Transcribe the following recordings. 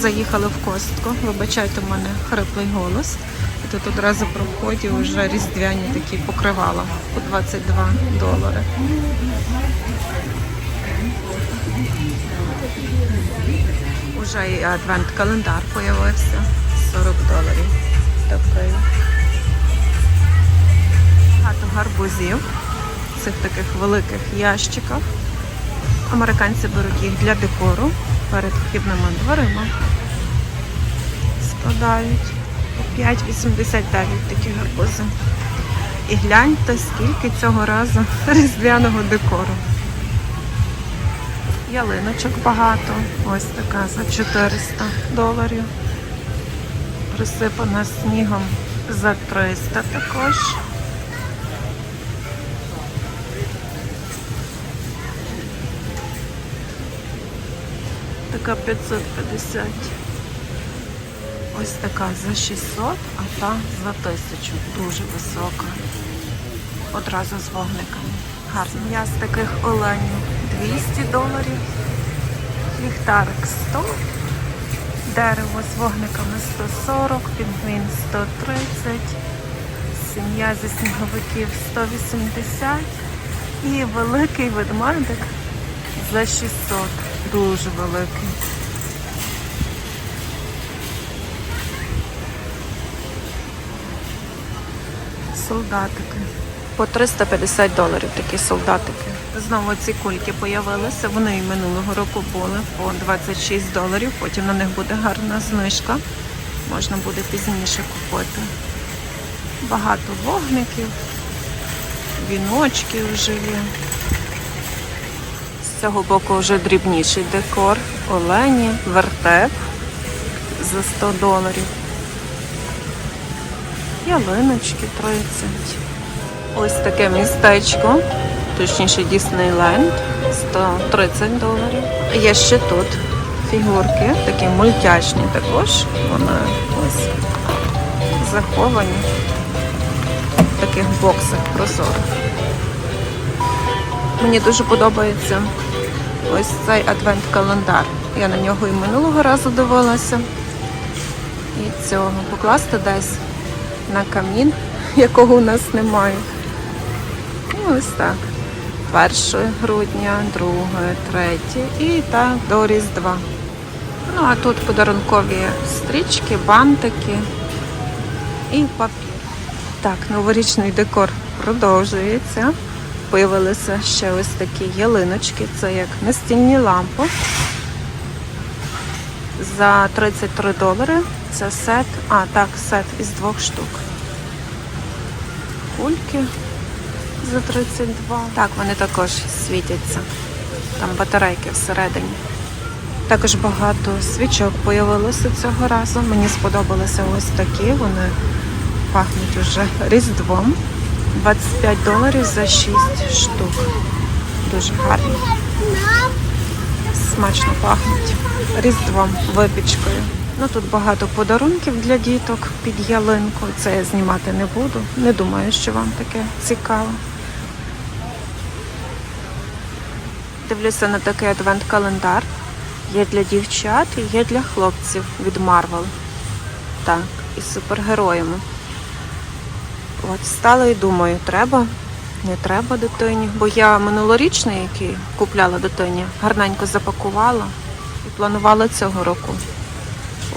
заїхали в костку. Вибачайте, у мене хриплий голос. І тут одразу при вході вже різдвяні такі покривала по 22 долари. Уже і адвент-календар появився 40 доларів. Такий. Багато гарбузів в цих таких великих ящиках. Американці беруть їх для декору перед вхідними дверима. Складають по 5,89 такі гарбузи. І гляньте, скільки цього разу різдвяного декору. Ялиночок багато. Ось така за 400 доларів. Присипана снігом за 300 також. Така 550. Ось така за 600, а та за 1000. Дуже висока. Одразу з вогниками. Гарно. Я з таких оленів 200 доларів. Ліхтарик 100. Дерево з вогниками 140, пінгвін 130, сім'я зі сніговиків 180 і великий ведмедик за 600. Дуже великий. Солдатики. По 350 доларів такі солдатики. Знову ці кульки появилися. Вони і минулого року були по 26 доларів. Потім на них буде гарна знижка. Можна буде пізніше купити. Багато вогників, віночки вже є. З цього боку вже дрібніший декор, олені, вертеп за 100 доларів. Ялиночки 30. Ось таке містечко, точніше Діснейленд, 130 доларів. Є ще тут фігурки, такі мультяшні також. Вони ось заховані в таких боксах прозорих. Мені дуже подобається ось цей адвент-календар. Я на нього і минулого разу дивилася. І цього покласти десь на камін, якого у нас немає. І ось так. 1 грудня, 2, 3 і так до Різдва. Ну, а тут подарункові стрічки, бантики і папір. Так, новорічний декор продовжується. Появилися ще ось такі ялиночки. Це як настільні лампи. За 33 долари. Це сет. А, так, сет із двох штук. Кульки за 32. Так, вони також світяться. Там батарейки всередині. Також багато свічок появилося цього разу. Мені сподобалися ось такі. Вони пахнуть уже різдвом. 25 доларів за 6 штук. Дуже гарні. Смачно пахнуть. Різдвом, випічкою. Ну тут багато подарунків для діток під ялинку. Це я знімати не буду. Не думаю, що вам таке цікаво. Дивлюся на такий адвент-календар. Є для дівчат і є для хлопців від Marvel. Так, із супергероями. От стала і думаю, треба, не треба дитині. Бо я минулорічний, який купляла дитині, гарненько запакувала і планувала цього року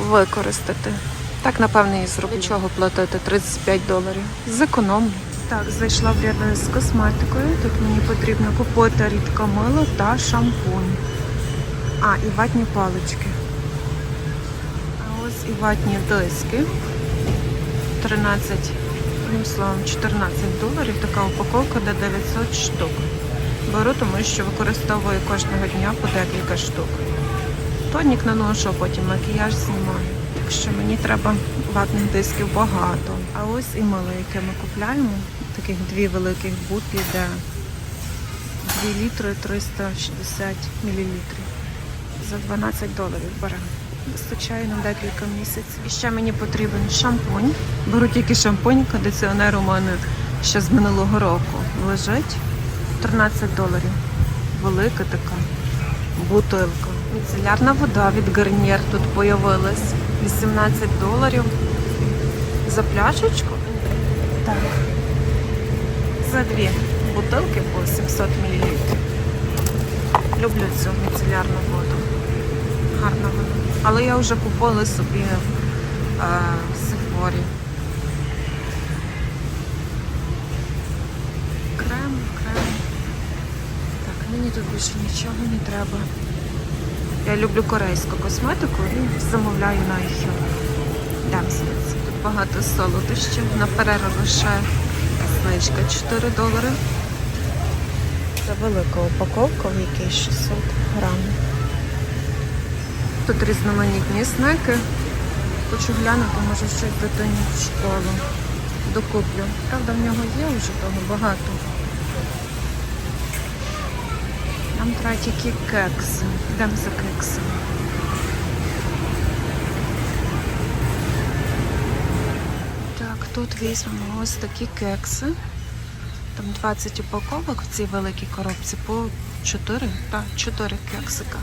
використати. Так, напевне, і зроблю. Чого платити 35 доларів? Зекономлю. Так, зайшла в ряди з косметикою. Тут мені потрібно купити рідке мило та шампунь. А, і ватні палички. А ось і ватні диски. 13, одним словом, 14 доларів. Така упаковка де 900 штук. Беру, тому що використовую кожного дня по декілька штук. Тонік наношу, а потім макіяж знімаю. Так що мені треба ватних дисків багато. А ось і мило, яке ми купляємо. Таких дві великих бутлі, де 2 літри 360 мілілітрів. За 12 доларів беремо. Вистачає на декілька місяців. І ще мені потрібен шампунь. Беру тільки шампунь, кондиціонер у мене ще з минулого року лежить. 13 доларів. Велика така бутилка. Міцелярна вода від Гарнір тут появилась. 18 доларів. За пляшечку? Так. За дві бутилки по 700 мл. Люблю цю міцелярну воду. Гарна вона. Але я вже купила собі е, в. Крем, крем. Так, мені тут більше нічого не треба. Я люблю корейську косметику і замовляю на їх. Тут багато солодощів. На перерву лише знижка 4 долари. Це велика упаковка, в якій 600 грамів. Тут різноманітні снеки. Хочу глянути, може щось дитині в школу. Докуплю. Правда, в нього є вже того багато. Нам треба тільки кекси. Йдемо за кексами. Так, тут візьмемо ось такі кекси. Там 20 упаковок в цій великій коробці по 4, так, 4 кексика.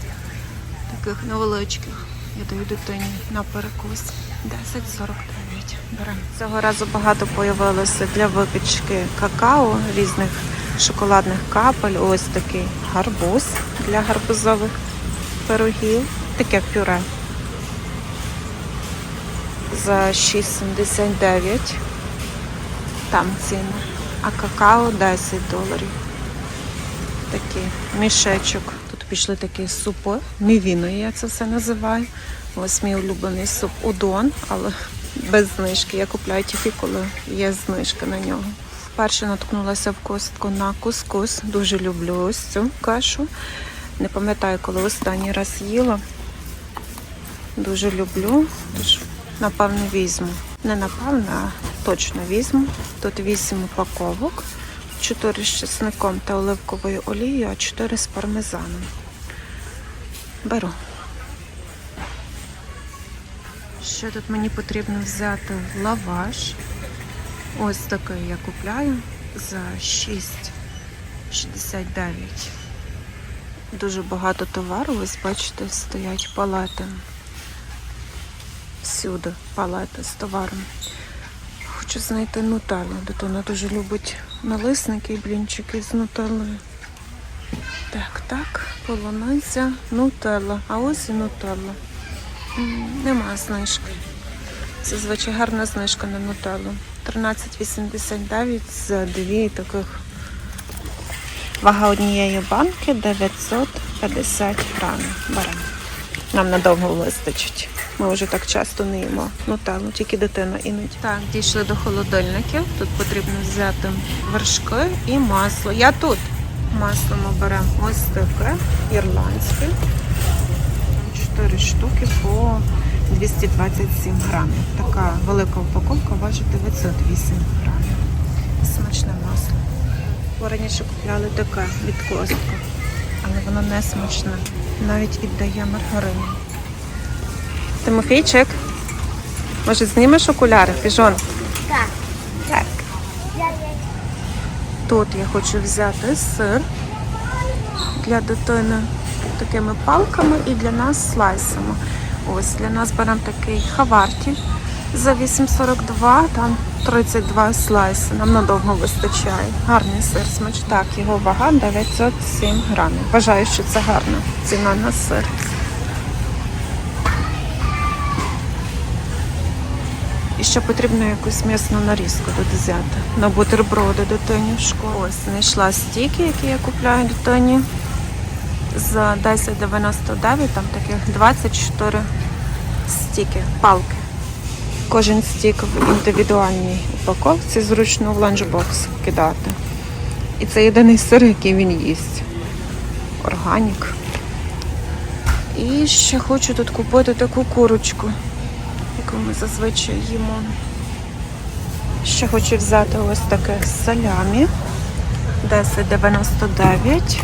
Таких невеличких. Я даю дитині на перекус. 10,49. Беремо. Цього разу багато появилося для випічки какао, різних шоколадних капель. Ось такий гарбуз для гарбузових пирогів. Таке пюре. За 6,79. Там ціна. А какао 10 доларів. Такий мішечок. Пішли такі супи. Мівіною я це все називаю. Ось мій улюблений суп удон, але без знижки. Я купляю тільки, коли є знижка на нього. Вперше наткнулася в костку на кускус. Дуже люблю ось цю кашу. Не пам'ятаю, коли останній раз їла. Дуже люблю, тож напевно візьму. Не напевно, а точно візьму. Тут 8 упаковок, 4 з чесником та оливковою олією, а 4 з пармезаном. Беру. Ще тут мені потрібно взяти лаваш. Ось такий я купляю за 6,69. Дуже багато товару, ось бачите, стоять палети. Всюди палети з товаром. Хочу знайти нутеллу. Дитина дуже любить налисники і блінчики з нутеллою. Так, так, полуниця, нутелла. А ось і нутелла. Нема знижки. Зазвичай гарна знижка на нутеллу. 13,89 за дві таких. Вага однієї банки 950 грамів. Беремо. Нам надовго вистачить. Ми вже так часто не їмо нутеллу, тільки дитина іноді. Так, дійшли до холодильників. Тут потрібно взяти вершки і масло. Я тут. Масло ми беремо ось таке, ірландське. Там 4 штуки по 227 грамів. Така велика упаковка важить 908 грамів. Смачне масло. Бо раніше купляли таке від Костка, але воно не смачне. Навіть віддає маргарину. Тимофійчик, може знімеш окуляри, піжон? Так. Тут я хочу взяти сир для дитини такими палками і для нас слайсами. Ось для нас беремо такий хаварті за 8,42, там 32 слайси. Нам надовго вистачає. Гарний сир смач. Так, його вага 907 грамів. Вважаю, що це гарна ціна на сир. Ще потрібно якусь м'ясну нарізку тут взяти. На бутерброди дитині в школу. Ось знайшла стіки, які я купляю дитині. За 10,99, там таких 24 стіки, палки. Кожен стік в індивідуальній упаковці зручно в ланчбокс кидати. І це єдиний сир, який він їсть. Органік. І ще хочу тут купити таку курочку яку ми зазвичай їмо. Ще хочу взяти ось таке салямі 10,99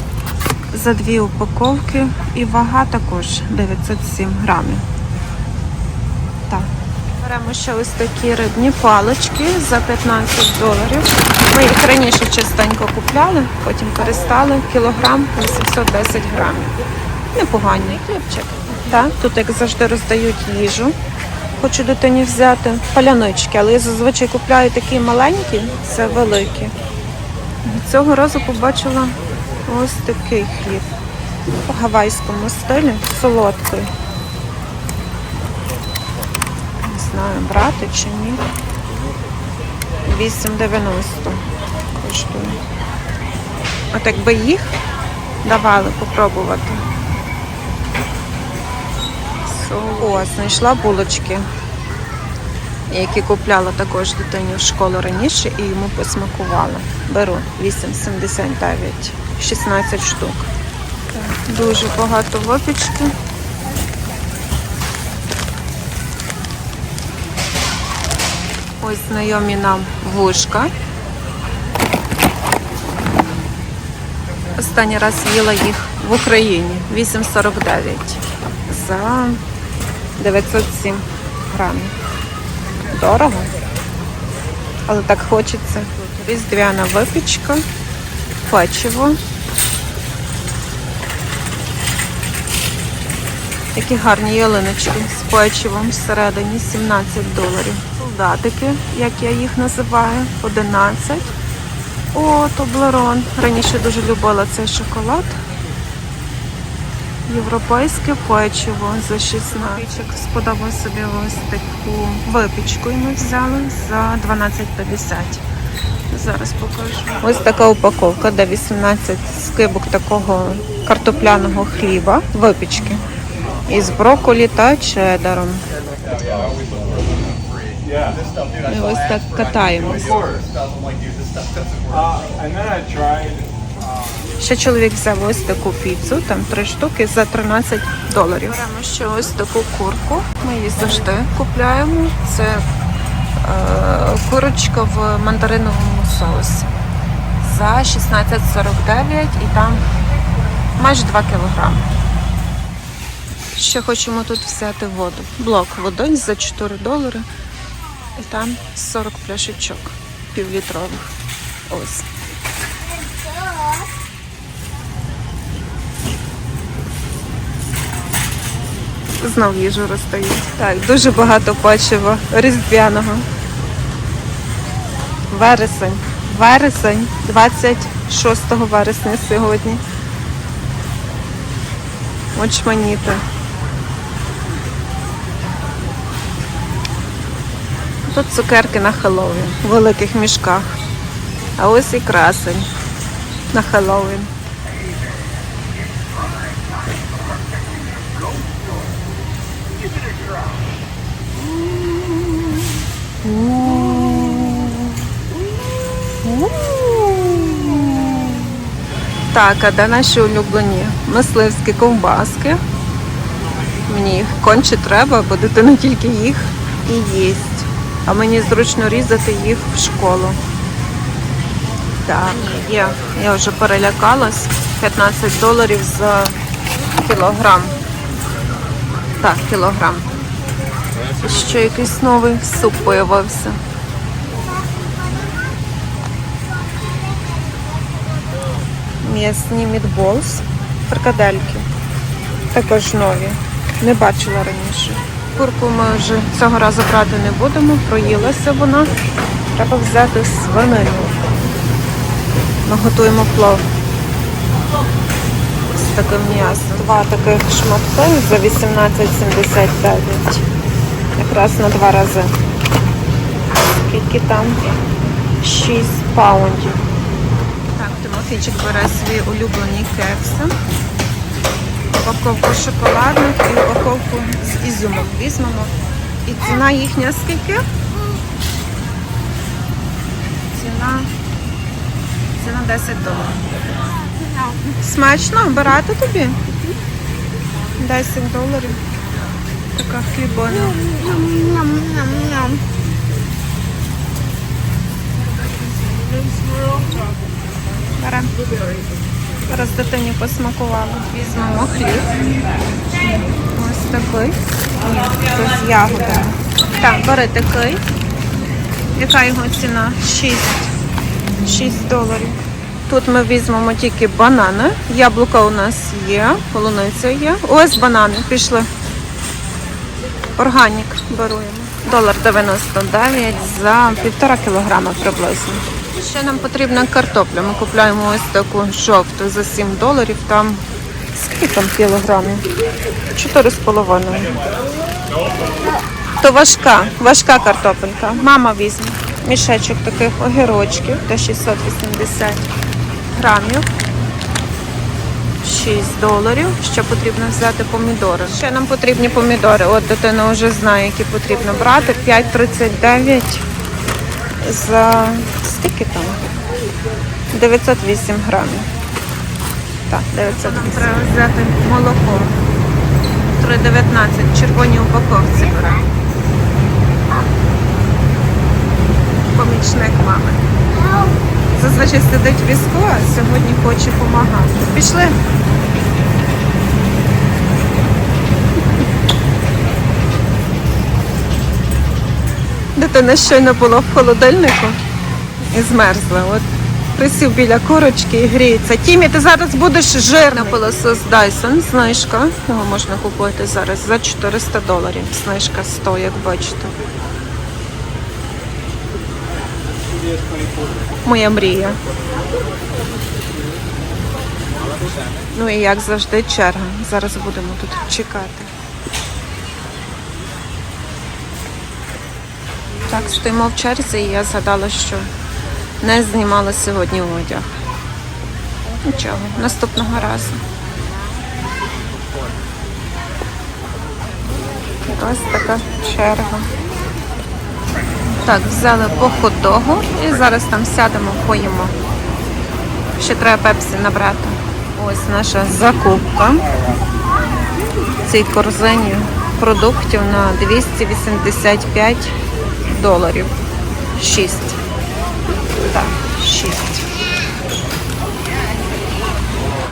за дві упаковки і вага також 907 грамів. Беремо ще ось такі рибні палички за 15 доларів. Ми їх раніше частенько купляли, потім перестали. Кілограм 810 грамів. Непоганий хлібчик. Тут, як завжди, роздають їжу. Хочу дитині взяти палянички, але я зазвичай купляю такі маленькі, це великі. Цього разу побачила ось такий хліб у гавайському стилі, солодкий. Не знаю, брати чи ні. 8,90 коштує. От якби їх давали попробувати. О, знайшла булочки, які купляла також дитині в школу раніше і йому посмакувала. Беру 8,79, 16 штук. Дуже багато випічки. Ось знайомі нам вушка. Останній раз їла їх в Україні 8,49 за 907 грамів. Дорого. Але так хочеться. Різдвяна випічка, печиво. Такі гарні ялиночки з печивом всередині 17 доларів. Солдатики, як я їх називаю, 11. О, Тоблерон. Раніше дуже любила цей шоколад. Європейське печиво за 16. Чоловічок сподобав собі ось таку випічку і ми взяли за 12,50. Зараз покажу. Ось така упаковка, де 18 скибок такого картопляного хліба, випічки. Із брокколі та чедаром. І ось так катаємось. Ще чоловік взяв ось таку піцу, там три штуки за 13 доларів. Беремо ще ось таку курку. Ми її завжди купляємо. Це е, курочка в мандариновому соусі. За 16,49 і там майже 2 кілограми. Ще хочемо тут взяти воду. Блок води за 4 долари. І там 40 пляшечок півлітрових. Ось. Знов їжу роздають. Так, дуже багато печива різдвяного. Вересень. Вересень, 26 вересня сьогодні. Очманіти. Тут цукерки на Хеллоуін в великих мішках. А ось і красень на Хеллоуін. Так, а де наші улюблені мисливські ковбаски? Мені їх конче треба, бо дитина тільки їх і їсть. А мені зручно різати їх в школу. Так, є. Я вже перелякалась. 15 доларів за кілограм. Так, кілограм. Ще якийсь новий суп появився. М'ясні мідболс, фрикадельки. Також нові. Не бачила раніше. Курку ми вже цього разу брати не будемо, проїлася вона. Треба взяти свинину. Ми готуємо плов з таким м'ясом. Два таких шматки за 18,79. Якраз на два рази. Скільки там? 6 паундів. Так, Тимофійчик бере свої улюблені кекси. Упаковку шоколадних і упаковку з ізюмом візьмемо. І ціна їхня скільки? Ціна, ціна 10 доларів. Смачно брати тобі? 10 доларів. Така хлібона. Беремо. Зараз дитині посмакувала. Візьмемо хліб. Ось такий. Це з ягодами. Так, бери такий. Яка його ціна? 6. 6 доларів. Тут ми візьмемо тільки банани. Яблука у нас є, полуниця є. Ось банани пішли. Органік беруємо. Долар 99 за півтора кілограма приблизно. Ще нам потрібна картопля. Ми купуємо ось таку жовту за 7 доларів. Там скільки там кілограмів? 4,5. То важка, важка картопелька. Мама візьме. Мішечок таких огірочків, де 680 грамів. 6 доларів. Ще потрібно взяти помідори. Ще нам потрібні помідори. От дитина вже знає, які потрібно брати. 5,39 за скільки там? 908 грамів. Так, 908. Треба взяти молоко. 3,19 червоні упаковці бере. Помічник мами. Зазвичай сидить візку, а сьогодні хоче допомагати. Пішли. Дитина щойно була в холодильнику і змерзла. От присів біля корочки і гріється. Тімі, ти зараз будеш жирна пилосос Dyson. Знижка. Його можна купити зараз за 400 доларів. Знижка 100, як бачите. Моя мрія. Ну і як завжди черга. Зараз будемо тут чекати. Так, стоїмо в черзі і я згадала, що не знімала сьогодні одяг. Нічого, наступного разу. Ось така черга. Так, взяли по хот-догу і зараз там сядемо, поїмо. Ще треба пепсі набрати. Ось наша закупка. В цій корзині продуктів на 285 доларів. 6. Так, 6.